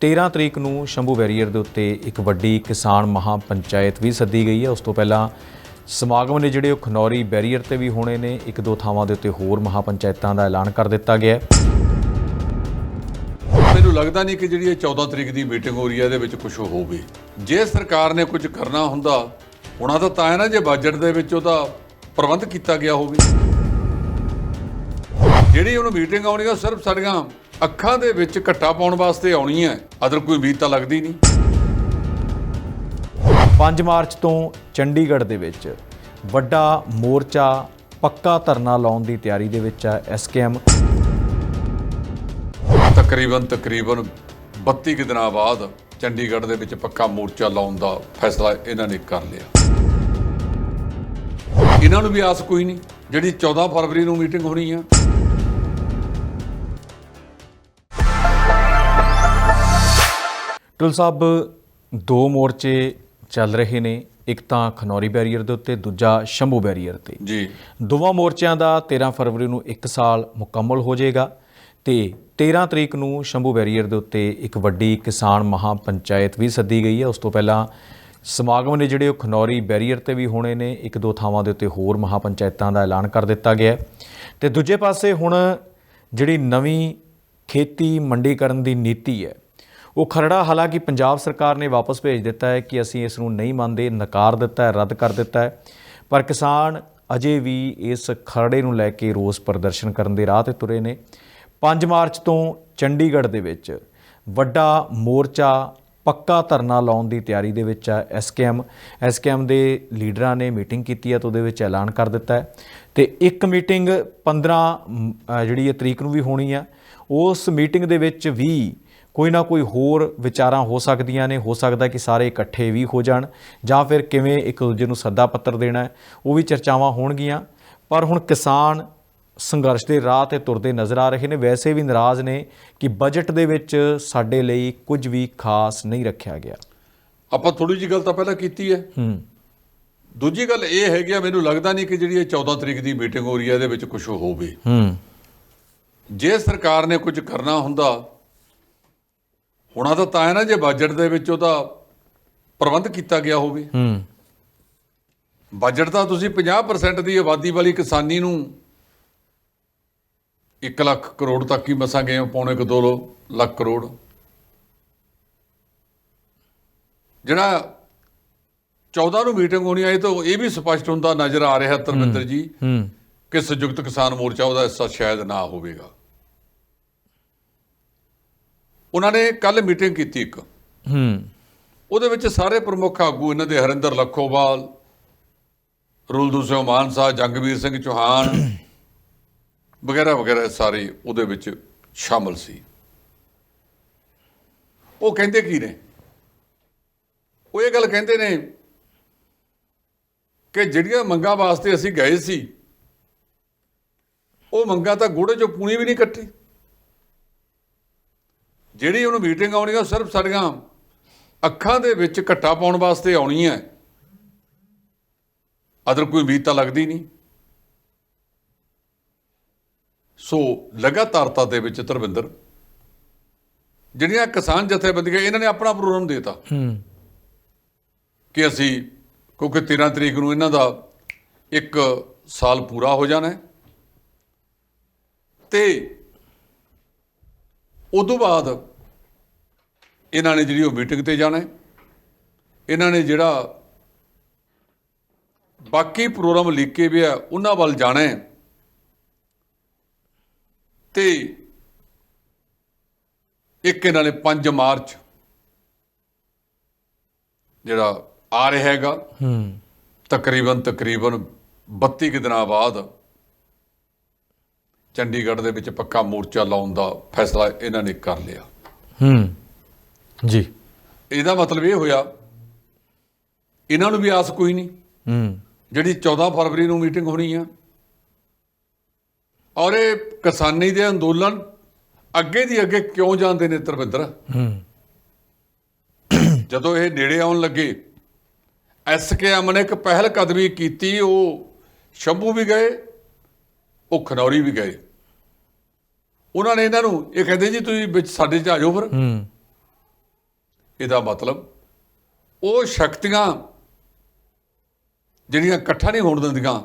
13 ਤਰੀਕ ਨੂੰ ਸ਼ੰਭੂ ਬੈਰੀਅਰ ਦੇ ਉੱਤੇ ਇੱਕ ਵੱਡੀ ਕਿਸਾਨ ਮਹਾ ਪੰਚਾਇਤ ਵੀ ਸੱਦੀ ਗਈ ਹੈ। ਉਸ ਤੋਂ ਪਹਿਲਾਂ ਸਮਾਗਮ ਨੇ ਜਿਹੜੇ ਉਹ ਖਨੌਰੀ ਬੈਰੀਅਰ ਤੇ ਵੀ ਹੋਣੇ ਨੇ, ਇੱਕ ਦੋ ਥਾਵਾਂ ਦੇ ਉੱਤੇ ਹੋਰ ਮਹਾ ਪੰਚਾਇਤਾਂ ਦਾ ਐਲਾਨ ਕਰ ਦਿੱਤਾ ਗਿਆ ਹੈ। ਮੈਨੂੰ ਲੱਗਦਾ ਨਹੀਂ ਕਿ ਜਿਹੜੀ ਇਹ 14 ਤਰੀਕ ਦੀ ਮੀਟਿੰਗ ਹੋ ਰਹੀ ਹੈ, ਇਹਦੇ ਵਿੱਚ ਕੁਝ ਹੋਵੇ। ਜੇ ਸਰਕਾਰ ਨੇ ਕੁਝ ਕਰਨਾ ਹੁੰਦਾ, ਉਹਨਾਂ ਦਾ ਤਾਂ ਹੈ ਨਾ, ਜੇ ਬਜਟ ਦੇ ਵਿੱਚ ਉਹਦਾ ਪ੍ਰਬੰਧ ਕੀਤਾ ਗਿਆ ਹੋਵੇ। ਜਿਹੜੀ ਉਹਨੂੰ ਮੀਟਿੰਗ ਆਉਣੀ ਆ, ਉਹ ਸਿਰਫ ਸਾਡੀਆਂ ਅੱਖਾਂ ਦੇ ਵਿੱਚ ਘੱਟਾ ਪਾਉਣ ਵਾਸਤੇ ਆਉਣੀ ਹੈ। ਅਦਰ ਕੋਈ ਉਮੀਦ ਤਾਂ ਲੱਗਦੀ ਨਹੀਂ। 5 ਮਾਰਚ ਤੋਂ ਚੰਡੀਗੜ੍ਹ ਦੇ ਵਿੱਚ ਵੱਡਾ ਮੋਰਚਾ ਪੱਕਾ ਧਰਨਾ ਲਾਉਣ ਦੀ ਤਿਆਰੀ ਦੇ ਵਿੱਚ ਹੈ ਐਸਕੇਐਮ ਤਕਰੀਬਨ ਤਕਰੀਬਨ 32 ਕੁ ਦਿਨਾਂ ਬਾਅਦ ਚੰਡੀਗੜ੍ਹ ਦੇ ਵਿੱਚ ਪੱਕਾ ਮੋਰਚਾ ਲਾਉਣ ਦਾ ਫੈਸਲਾ ਇਹਨਾਂ ਨੇ ਕਰ ਲਿਆ। ਇਹਨਾਂ ਨੂੰ ਵੀ ਆਸ ਕੋਈ ਨਹੀਂ। ਜਿਹੜੀ 14 ਫਰਵਰੀ ਨੂੰ ਮੀਟਿੰਗ ਹੋਣੀ ਆ ਟੁਲ ਸਾਹਿਬ ਦੋ ਮੋਰਚੇ ਚੱਲ ਰਹੇ ਨੇ ਇੱਕ ਤਾਂ ਖਨੌਰੀ ਬੈਰੀਅਰ ਦੇ ਉੱਤੇ ਦੂਜਾ ਸ਼ੰਭੂ ਬੈਰੀਅਰ ਤੇ। ਜੀ। ਦੋਵਾਂ ਮੋਰਚਿਆਂ ਦਾ 13 ਫਰਵਰੀ ਨੂੰ 1 ਸਾਲ ਮੁਕੰਮਲ ਹੋ ਜਾਏਗਾ ਤੇ 13 ਤਰੀਕ ਨੂੰ ਸ਼ੰਭੂ ਬੈਰੀਅਰ ਦੇ ਉੱਤੇ ਇੱਕ ਵੱਡੀ ਕਿਸਾਨ ਮਹਾ ਪੰਚਾਇਤ ਵੀ ਸੱਦੀ ਗਈ ਹੈ। ਉਸ ਤੋਂ ਪਹਿਲਾਂ ਸਮਾਗਮ ਨੇ ਜਿਹੜੇ ਉਹ ਖਨੌਰੀ ਬੈਰੀਅਰ ਤੇ ਵੀ ਹੋਣੇ ਨੇ ਇੱਕ ਦੋ ਥਾਵਾਂ ਦੇ ਉੱਤੇ ਹੋਰ ਮਹਾ ਪੰਚਾਇਤਾਂ ਦਾ ਐਲਾਨ ਕਰ ਦਿੱਤਾ ਗਿਆ ਤੇ ਦੂਜੇ ਪਾਸੇ ਹੁਣ ਜਿਹੜੀ ਨਵੀਂ ਖੇਤੀ ਮੰਡੀਕਰਨ ਦੀ ਨੀਤੀ ਹੈ ਉਹ ਖਰੜਾ ਹਾਲਾਂਕਿ ਪੰਜਾਬ ਸਰਕਾਰ ਨੇ ਵਾਪਸ ਭੇਜ ਦਿੱਤਾ ਹੈ ਕਿ ਅਸੀਂ ਇਸ ਨੂੰ ਨਹੀਂ ਮੰਨਦੇ, ਨਕਾਰ ਦਿੱਤਾ ਹੈ, ਰੱਦ ਕਰ ਦਿੱਤਾ ਹੈ। ਪਰ ਕਿਸਾਨ ਅਜੇ ਵੀ ਇਸ ਖਰੜੇ ਨੂੰ ਲੈ ਕੇ ਰੋਸ ਪ੍ਰਦਰਸ਼ਨ ਕਰਨ ਦੇ ਰਾਹ ਤੇ ਤੁਰੇ ਨੇ। 5 ਮਾਰਚ ਤੋਂ ਚੰਡੀਗੜ੍ਹ ਦੇ ਵਿੱਚ ਵੱਡਾ ਮੋਰਚਾ ਪੱਕਾ ਧਰਨਾ ਲਾਉਣ ਦੀ ਤਿਆਰੀ ਦੇ ਵਿੱਚ ਹੈ। ਐਸਕੇਐਮ ਐਸਕੇਐਮ ਦੇ ਲੀਡਰਾਂ ਨੇ ਮੀਟਿੰਗ ਕੀਤੀ ਹੈ ਤੇ ਉਹਦੇ ਵਿੱਚ ਐਲਾਨ ਕਰ ਦਿੱਤਾ ਹੈ। ਤੇ ਇੱਕ ਮੀਟਿੰਗ 15 ਜਿਹੜੀ ਇਹ ਤਰੀਕ ਨੂੰ ਵੀ ਹੋਣੀ ਹੈ, ਉਸ ਮੀਟਿੰਗ ਦੇ ਵਿੱਚ ਵੀ ਕੋਈ ਨਾ ਕੋਈ ਹੋਰ ਵਿਚਾਰਾਂ ਹੋ ਸਕਦੀਆਂ ਨੇ ਹੋ ਸਕਦਾ ਕਿ ਸਾਰੇ ਇਕੱਠੇ ਵੀ ਹੋ ਜਾਣ ਜਾਂ ਫਿਰ ਕਿਵੇਂ ਇੱਕ ਦੂਜੇ ਨੂੰ ਸੱਦਾ ਪੱਤਰ ਦੇਣਾ ਹੈ ਉਹ ਵੀ ਚਰਚਾਵਾਂ ਹੋਣਗੀਆਂ। ਪਰ ਹੁਣ ਕਿਸਾਨ ਸੰਘਰਸ਼ ਦੇ ਰਾਹ ਤੇ ਤੁਰਦੇ ਨਜ਼ਰ ਆ ਰਹੇ ਨੇ। ਵੈਸੇ ਵੀ ਨਾਰਾਜ਼ ਨੇ ਕਿ ਬਜਟ ਦੇ ਵਿੱਚ ਸਾਡੇ ਲਈ ਕੁਝ ਵੀ ਖਾਸ ਨਹੀਂ ਰੱਖਿਆ ਗਿਆ। ਆਪਾਂ ਥੋੜੀ ਜਿਹੀ ਗੱਲ ਤਾਂ ਪਹਿਲਾਂ ਕੀਤੀ ਹੈ। ਹੂੰ। ਦੂਜੀ ਗੱਲ ਇਹ ਹੈਗੀ ਆ ਮੈਨੂੰ ਲੱਗਦਾ ਨਹੀਂ ਕਿ ਜਿਹੜੀ ਇਹ 14 ਤਰੀਕ ਦੀ ਮੀਟਿੰਗ ਹੋ ਰਹੀ ਹੈ ਇਹਦੇ ਵਿੱਚ ਕੁਝ ਹੋਵੇ। ਹੂੰ। ਜੇ ਸਰਕਾਰ ਨੇ ਕੁਝ ਕਰਨਾ ਹੁੰਦਾ ਹੋਣਾ ਤਾਂ ਤਾਂ ਹੈ ਨਾ ਜੇ ਬਜਟ ਦੇ ਵਿੱਚ ਉਹਦਾ ਪ੍ਰਬੰਧ ਕੀਤਾ ਗਿਆ ਹੋਵੇ। ਹੂੰ। ਬਜਟ ਤਾਂ ਤੁਸੀਂ 50% ਦੀ ਆਬਾਦੀ ਵਾਲੀ ਕਿਸਾਨੀ ਨੂੰ 1 ਲੱਖ ਕਰੋੜ ਤੱਕ ਹੀ ਮਸਾਂ ਗਏ ਪੌਣੇ ਕੁ 2 ਲੱਖ ਕਰੋੜ। ਜਿਹੜਾ 14 ਨੂੰ ਮੀਟਿੰਗ ਹੋਣੀ ਆਈ ਤਾਂ ਇਹ ਵੀ ਸਪਸ਼ਟ ਹੁੰਦਾ ਨਜ਼ਰ ਆ ਰਿਹਾ ਧਰਮਿੰਦਰ ਜੀ ਹੂੰ। ਕਿ ਸੰਯੁਕਤ ਕਿਸਾਨ ਮੋਰਚਾ ਉਹਦਾ ਹਿੱਸਾ ਸ਼ਾਇਦ ਨਾ ਹੋਵੇਗਾ। ਉਹਨਾਂ ਨੇ ਕੱਲ ਮੀਟਿੰਗ ਕੀਤੀ ਇੱਕ। ਹੂੰ। ਉਹਦੇ ਵਿੱਚ ਸਾਰੇ ਪ੍ਰਮੁੱਖ ਆਗੂ ਇਹਨਾਂ ਦੇ ਹਰਿੰਦਰ ਲੱਖੋਵਾਲ ਰੁਲਦੂ ਸਿੰਘ ਮਾਨਸਾ ਜੰਗਵੀਰ ਸਿੰਘ ਚੌਹਾਨ ਵਗੈਰਾ ਵਗੈਰਾ ਸਾਰੇ ਉਹਦੇ ਵਿੱਚ ਸ਼ਾਮਲ ਸੀ। ਉਹ ਕਹਿੰਦੇ ਕੀ ਨੇ? ਉਹ ਇਹ ਗੱਲ ਕਹਿੰਦੇ ਨੇ ਕਿ ਜਿਹੜੀਆਂ ਮੰਗਾਂ ਵਾਸਤੇ ਅਸੀਂ ਗਏ ਸੀ ਉਹ ਮੰਗਾਂ ਤਾਂ ਗੋੜੇ ਚੋਂ ਪੂਣੀ ਵੀ ਨਹੀਂ ਕੱਟੀ। ਜਿਹੜੀ ਉਹਨੂੰ ਮੀਟਿੰਗ ਆਉਣੀ ਆ ਸਿਰਫ ਸਾਡੀਆਂ ਅੱਖਾਂ ਦੇ ਵਿੱਚ ਘੱਟਾ ਪਾਉਣ ਵਾਸਤੇ ਆਉਣੀ ਹੈ ਅਦਰ ਕੋਈ ਉਮੀਦ ਤਾਂ ਲੱਗਦੀ ਨਹੀਂ। ਸੋ ਲਗਾਤਾਰਤਾ ਦੇ ਵਿੱਚ ਧਰਵਿੰਦਰ ਜਿਹੜੀਆਂ ਕਿਸਾਨ ਜਥੇਬੰਦੀਆਂ ਇਹਨਾਂ ਨੇ ਆਪਣਾ ਪ੍ਰੋਗਰਾਮ ਦੇਤਾ। ਹੂੰ। ਕਿ ਅਸੀਂ ਕਿਉਂਕਿ 13 ਤਰੀਕ ਨੂੰ ਇਹਨਾਂ ਦਾ ਇੱਕ ਸਾਲ ਪੂਰਾ ਹੋ ਜਾਣਾ ਤੇ ਉਦੋਂ ਬਾਅਦ ਇਹਨਾਂ ਨੇ ਜਿਹੜੀ ਉਹ ਮੀਟਿੰਗ ਤੇ ਜਾਣਾ ਹੈ। ਇਹਨਾਂ ਨੇ ਜਿਹੜਾ ਬਾਕੀ ਪ੍ਰੋਗਰਾਮ ਲਿਖ ਕੇ ਵੀ ਆ ਉਹਨਾਂ ਵੱਲ ਜਾਣਾ ਤੇ ਇੱਕ ਇਹਨਾਂ ਨੇ 5 ਮਾਰਚ ਜਿਹੜਾ ਆ ਰਿਹਾ ਹੈਗਾ ਹੂੰ। ਤਕਰੀਬਨ ਤਕਰੀਬਨ 32 ਕੁ ਦਿਨਾਂ ਬਾਅਦ ਚੰਡੀਗੜ੍ਹ ਦੇ ਵਿੱਚ ਪੱਕਾ ਮੋਰਚਾ ਲਾਉਣ ਦਾ ਫੈਸਲਾ ਇਹਨਾਂ ਨੇ ਕਰ ਲਿਆ। ਹੂੰ। ਜੀ। ਇਹਦਾ ਮਤਲਬ ਇਹ ਹੋਇਆ ਇਹਨਾਂ ਨੂੰ ਵੀ ਆਸ ਕੋਈ ਨਹੀਂ। ਹੂੰ। ਜਿਹੜੀ 14 ਫਰਵਰੀ ਨੂੰ ਮੀਟਿੰਗ ਹੋਣੀ ਆ ਔਰ ਇਹ ਕਿਸਾਨੀ ਦੇ ਅੰਦੋਲਨ ਅੱਗੇ ਦੀ ਅੱਗੇ ਕਿਉਂ ਜਾਂਦੇ ਨੇ ਤਰਵਿੰਦਰ ਹੂੰ। ਜਦੋਂ ਇਹ ਨੇੜੇ ਆਉਣ ਲੱਗੇ ਐਸਕੇਐਮ ਨੇ ਇੱਕ ਪਹਿਲ ਕਦਮੀ ਕੀਤੀ ਉਹ ਸ਼ੰਭੂ ਵੀ ਗਏ ਉਹ ਖਨੌਰੀ ਵੀ ਗਏ। ਉਹਨਾਂ ਨੇ ਇਹਨਾਂ ਨੂੰ ਇਹ ਕਹਿੰਦੇ ਜੀ ਤੁਸੀਂ ਵਿੱਚ ਸਾਡੇ ਚ ਆ ਜਾਓ ਫਿਰ। ਹੂੰ। ਇਹਦਾ ਮਤਲਬ ਉਹ ਸ਼ਕਤੀਆਂ ਜਿਹੜੀਆਂ ਇਕੱਠਾ ਨਹੀਂ ਹੋਣ ਦਿੰਦੀਆਂ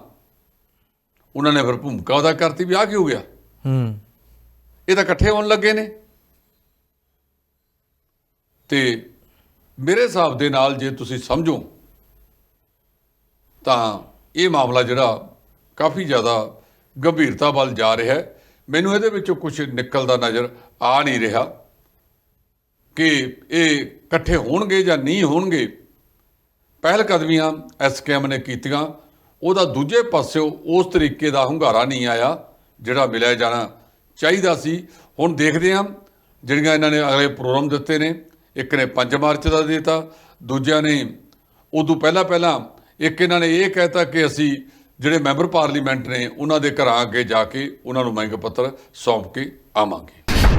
ਉਹਨਾਂ ਨੇ ਫਿਰ ਭੂਮਿਕਾ ਉਹਦਾ ਕਰਤੀ ਵੀ ਆ ਕੀ ਹੋ ਗਿਆ? ਹੂੰ। ਇਹ ਤਾਂ ਇਕੱਠੇ ਹੋਣ ਲੱਗੇ ਨੇ। ਤੇ ਮੇਰੇ ਹਿਸਾਬ ਦੇ ਨਾਲ ਜੇ ਤੁਸੀਂ ਸਮਝੋ ਤਾਂ ਇਹ ਮਾਮਲਾ ਜਿਹੜਾ ਕਾਫੀ ਜ਼ਿਆਦਾ ਗੰਭੀਰਤਾ ਵੱਲ ਜਾ ਰਿਹਾ ਹੈ। ਮੈਨੂੰ ਇਹਦੇ ਵਿੱਚੋਂ ਕੁਝ ਨਿਕਲਦਾ ਨਜ਼ਰ ਆ ਨਹੀਂ ਰਿਹਾ। ਕਿ ਇਹ ਇਕੱਠੇ ਹੋਣਗੇ ਜਾਂ ਨਹੀਂ ਹੋਣਗੇ, ਪਹਿਲ ਕਦਮੀਆਂ ਐਸਕੇਐਮ ਨੇ ਕੀਤੀਆਂ। ਉਹਦਾ ਦੂਜੇ ਪਾਸਿਓ ਉਸ ਤਰੀਕੇ ਦਾ ਹੁੰਗਾਰਾ ਨਹੀਂ ਆਇਆ, ਜਿਹੜਾ ਮਿਲਿਆ ਜਾਣਾ ਚਾਹੀਦਾ ਸੀ। ਹੁਣ ਦੇਖਦੇ ਹਾਂ, ਜਿਹੜੀਆਂ ਇਹਨਾਂ ਨੇ ਅਗਲੇ ਪ੍ਰੋਗਰਾਮ ਦਿੱਤੇ ਨੇ, ਇੱਕ ਨੇ 5 ਮਾਰਚ ਦਾ ਦਿੱਤਾ, ਦੂਜਿਆਂ ਨੇ ਉਦੋਂ ਪਹਿਲਾਂ ਪਹਿਲਾਂ ਇੱਕ ਇਹਨਾਂ ਨੇ ਇਹ ਕਹਿਤਾ ਕਿ ਅਸੀਂ ਜਿਹੜੇ ਮੈਂਬਰ ਪਾਰਲੀਮੈਂਟ ਨੇ, ਉਹਨਾਂ ਦੇ ਘਰਾਂ ਅੱਗੇ ਜਾ ਕੇ ਉਹਨਾਂ ਨੂੰ ਮੰਗ ਪੱਤਰ ਸੌਂਪ ਕੇ ਆਵਾਂਗੇ।